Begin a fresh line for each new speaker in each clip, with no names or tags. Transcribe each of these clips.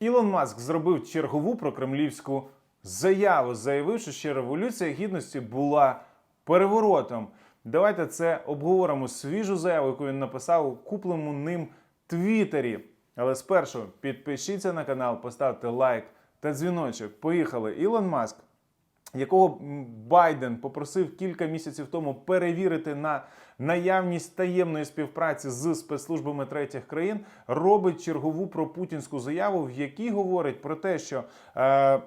Ілон Маск зробив чергову прокремлівську заяву, заявивши, що революція гідності була переворотом. Давайте це обговоримо свіжу заяву, яку він написав у купленому ним Твіттері. Але спершу підпишіться на канал, поставте лайк та дзвіночок. Поїхали. Ілон Маск якого Байден попросив кілька місяців тому перевірити на наявність таємної співпраці з спецслужбами третіх країн, робить чергову пропутінську заяву, в якій говорить про те, що е,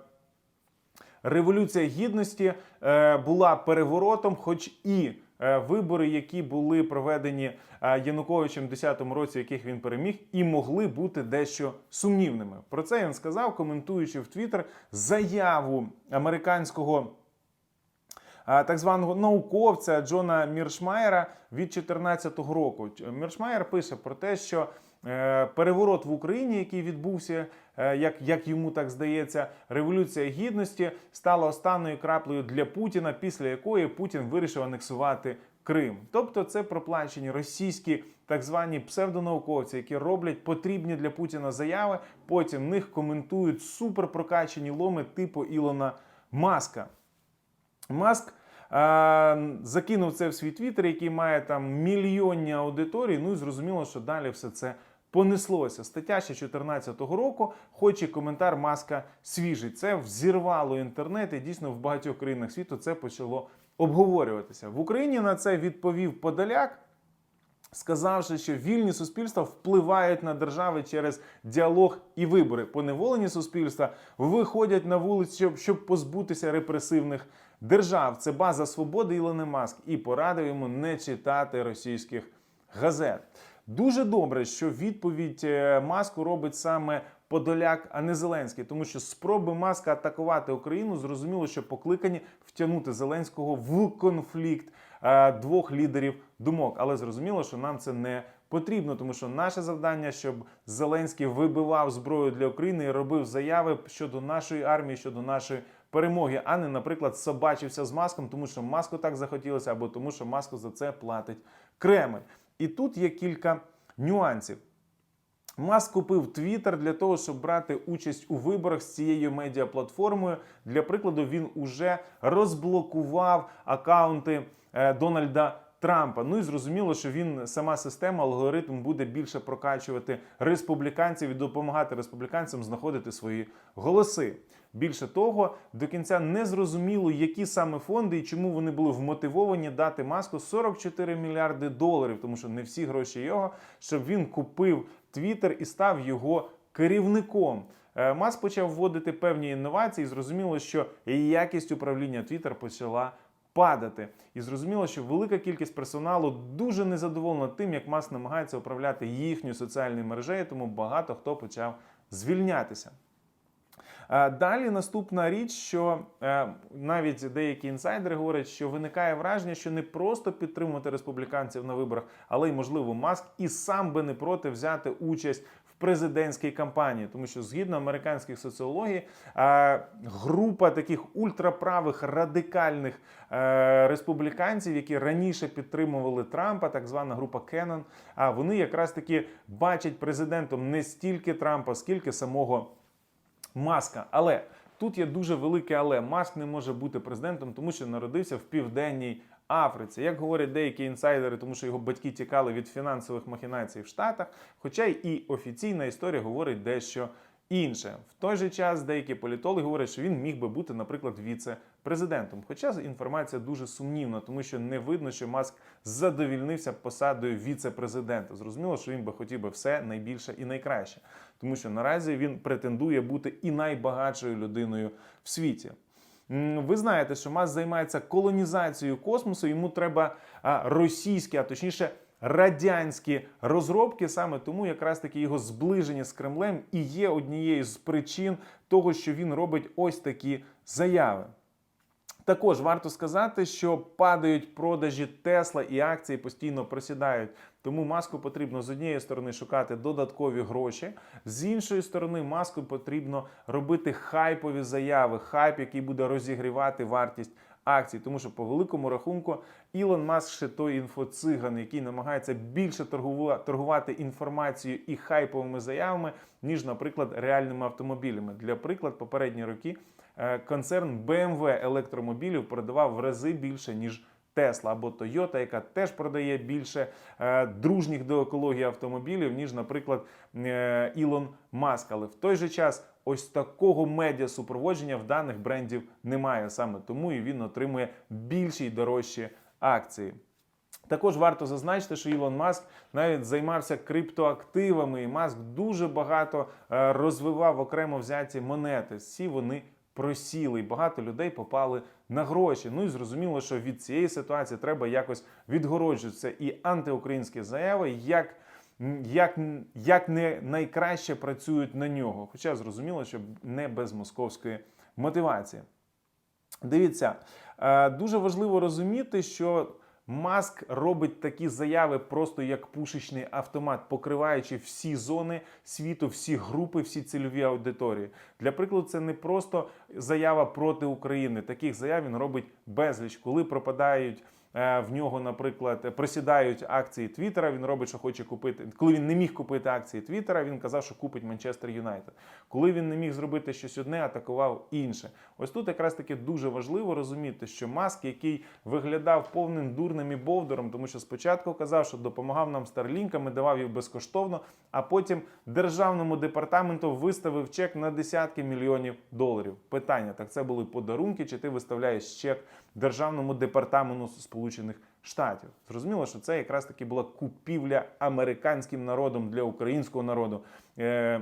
Революція гідності е, була переворотом, хоч і вибори, які були проведені е, Януковичем у 2010 році, яких він переміг, і могли бути дещо сумнівними. Про це він сказав, коментуючи в Твіттер заяву американського так званого науковця Джона Міршмаєра від 2014 року. Міршмаєр пише про те, що е, переворот в Україні, який відбувся, е, як, як йому так здається, революція гідності стала останньою краплею для Путіна, після якої Путін вирішив анексувати Крим. Тобто це проплачені російські так звані псевдонауковці, які роблять потрібні для Путіна заяви. Потім них коментують суперпрокачені ломи типу Ілона Маска. Маск е, закинув це в свій твіттер, який має там мільйонні аудиторії. Ну і зрозуміло, що далі все це понеслося. Стаття ще 2014 року, хоч і коментар Маска свіжий. Це взірвало інтернет, і дійсно в багатьох країнах світу це почало обговорюватися. В Україні на це відповів Подоляк сказавши, що вільні суспільства впливають на держави через діалог і вибори. Поневолені суспільства виходять на вулицю, щоб, щоб позбутися репресивних держав. Це база свободи Ілони Маск і порадив йому не читати російських газет. Дуже добре, що відповідь е, Маску робить саме Подоляк, а не Зеленський, тому що спроби Маска атакувати Україну зрозуміло, що покликані втягнути Зеленського в конфлікт е, двох лідерів думок. Але зрозуміло, що нам це не потрібно, тому що наше завдання, щоб Зеленський вибивав зброю для України і робив заяви щодо нашої армії, щодо нашої перемоги, а не, наприклад, собачився з маском, тому що маску так захотілося, або тому, що маску за це платить Кремль. І тут є кілька нюансів. Маск купив Twitter для того, щоб брати участь у виборах з цією медіаплатформою. Для прикладу, він уже розблокував акаунти е, Дональда Трампа. Ну і зрозуміло, що він сама система, алгоритм буде більше прокачувати республіканців і допомагати республіканцям знаходити свої голоси. Більше того, до кінця не зрозуміло, які саме фонди і чому вони були вмотивовані дати маску 44 мільярди доларів, тому що не всі гроші його, щоб він купив Твіттер і став його керівником. Е, Маск почав вводити певні інновації. і Зрозуміло, що якість управління Твіттер почала падати. І зрозуміло, що велика кількість персоналу дуже незадоволена тим, як Маск намагається управляти їхньою соціальною мережею, тому багато хто почав звільнятися. Е, Далі наступна річ, що е, навіть деякі інсайдери говорять, що виникає враження, що не просто підтримувати республіканців на виборах, але й можливо Маск і сам би не проти взяти участь президентській кампанії, тому що згідно американських соціологій, е, група таких ультраправих радикальних е, республіканців, які раніше підтримували Трампа, так звана група Кеннон, а вони якраз таки бачать президентом не стільки Трампа, скільки самого. Маска. Але тут є дуже велике але. Маск не може бути президентом, тому що народився в південній Африці. Як говорять деякі інсайдери, тому що його батьки тікали від фінансових махінацій в Штатах. Хоча і офіційна історія говорить дещо інше. В той же час деякі політологи говорять, що він міг би бути, наприклад, віце-президентом. Хоча інформація дуже сумнівна, тому що не видно, що Маск задовільнився посадою віце-президента. Зрозуміло, що він би хотів би все найбільше і найкраще, тому що наразі він претендує бути і найбагатшою людиною в світі. Ви знаєте, що Маск займається колонізацією космосу. Йому треба російські, а точніше радянські розробки. Саме тому якраз таки його зближення з Кремлем і є однією з причин того, що він робить ось такі заяви. Також варто сказати, що падають продажі Тесла і акції постійно просідають. Тому маску потрібно з однієї сторони шукати додаткові гроші, з іншої сторони, маску потрібно робити хайпові заяви, хайп, який буде розігрівати вартість акцій. Тому що по великому рахунку Ілон Маск ще той інфоциган, який намагається більше торгувати інформацією і хайповими заявами, ніж, наприклад, реальними автомобілями. Для приклад, попередні роки концерн BMW електромобілів продавав в рази більше ніж. Тесла або Toyota, яка теж продає більше е, дружніх до екології автомобілів, ніж, наприклад, е, Ілон Маск. Але в той же час ось такого медіа супроводження в даних брендів немає. Саме тому і він отримує більші й дорожчі акції. Також варто зазначити, що Ілон Маск навіть займався криптоактивами, і Маск дуже багато е, розвивав окремо взяті монети. Всі вони просіли, і багато людей попали на гроші. Ну і зрозуміло, що від цієї ситуації треба якось відгороджуватися. І антиукраїнські заяви, як, як, як не найкраще працюють на нього. Хоча зрозуміло, що не без московської мотивації. Дивіться, е, дуже важливо розуміти, що Маск робить такі заяви просто як пушечний автомат, покриваючи всі зони світу, всі групи, всі цільові аудиторії. Для прикладу, це не просто заява проти України. Таких заяв він робить безліч, коли пропадають. Е, В нього, наприклад, просідають акції Твіттера. Він робить, що хоче купити. Коли він не міг купити акції Твіттера, він казав, що купить Манчестер Юнайтед. Коли він не міг зробити щось одне, атакував інше. Ось тут якраз таки дуже важливо розуміти, що Маск, який виглядав повним дурним і бовдором, тому що спочатку казав, що допомагав нам старлінками, давав їх безкоштовно, а потім державному департаменту виставив чек на десятки мільйонів доларів. Питання: так це були подарунки, чи ти виставляєш чек державному департаменту Сполучених Штатів? Зрозуміло, що це якраз таки була купівля американським народом для українського народу. Е-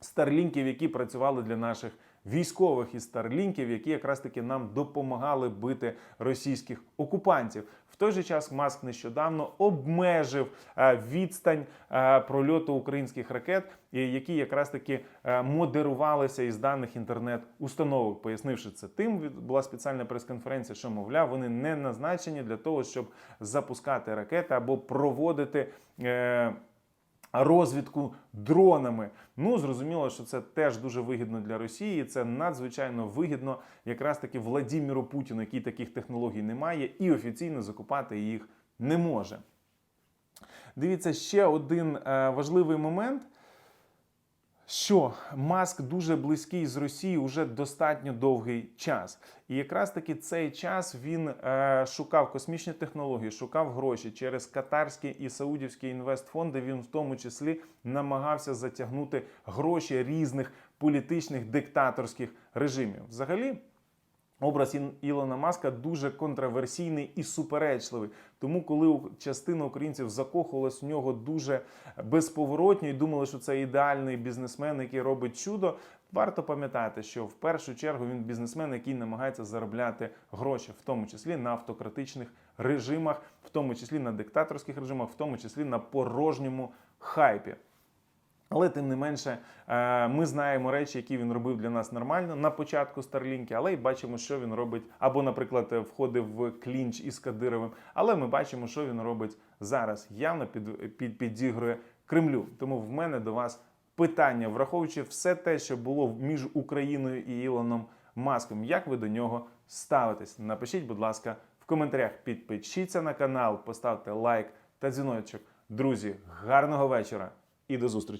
старлінків, які працювали для наших військових і старлінків, які якраз таки нам допомагали бити російських окупантів. В той же час Маск нещодавно обмежив е, відстань е, прольоту українських ракет, які якраз таки е, модерувалися із даних інтернет-установок, пояснивши це тим, була спеціальна прес-конференція, що мовляв, вони не назначені для того, щоб запускати ракети або проводити. Розвідку дронами. Ну зрозуміло, що це теж дуже вигідно для Росії. Це надзвичайно вигідно якраз таки Владіміру Путіну, який таких технологій не має, і офіційно закупати їх не може. Дивіться ще один е, важливий момент. Що Маск дуже близький з Росії вже достатньо довгий час, і якраз таки цей час він е, шукав космічні технології, шукав гроші через катарські і саудівські інвестфонди. Він в тому числі намагався затягнути гроші різних політичних диктаторських режимів. Взагалі, Образ Ілона Маска дуже контроверсійний і суперечливий. Тому, коли частина українців закохувалась в нього дуже безповоротньо і думали, що це ідеальний бізнесмен, який робить чудо, варто пам'ятати, що в першу чергу він бізнесмен, який намагається заробляти гроші, в тому числі на автократичних режимах, в тому числі на диктаторських режимах, в тому числі на порожньому хайпі. Але тим не менше, е, ми знаємо речі, які він робив для нас нормально на початку Старлінки, але й бачимо, що він робить, або, наприклад, входив в клінч із Кадировим. Але ми бачимо, що він робить зараз. Явно під, під, підігрує Кремлю. Тому в мене до вас питання, враховуючи все те, що було між Україною і Ілоном Маском, як ви до нього ставитесь? Напишіть, будь ласка, в коментарях. Підпишіться на канал, поставте лайк та дзвіночок. Друзі, гарного вечора і до зустрічі!